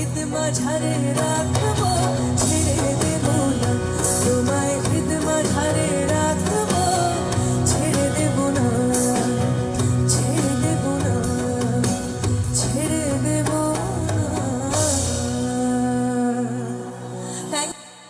খিদমা ঝারে রাখব ছেড়ে দেবো না। তোমায় খিদমা ঝারে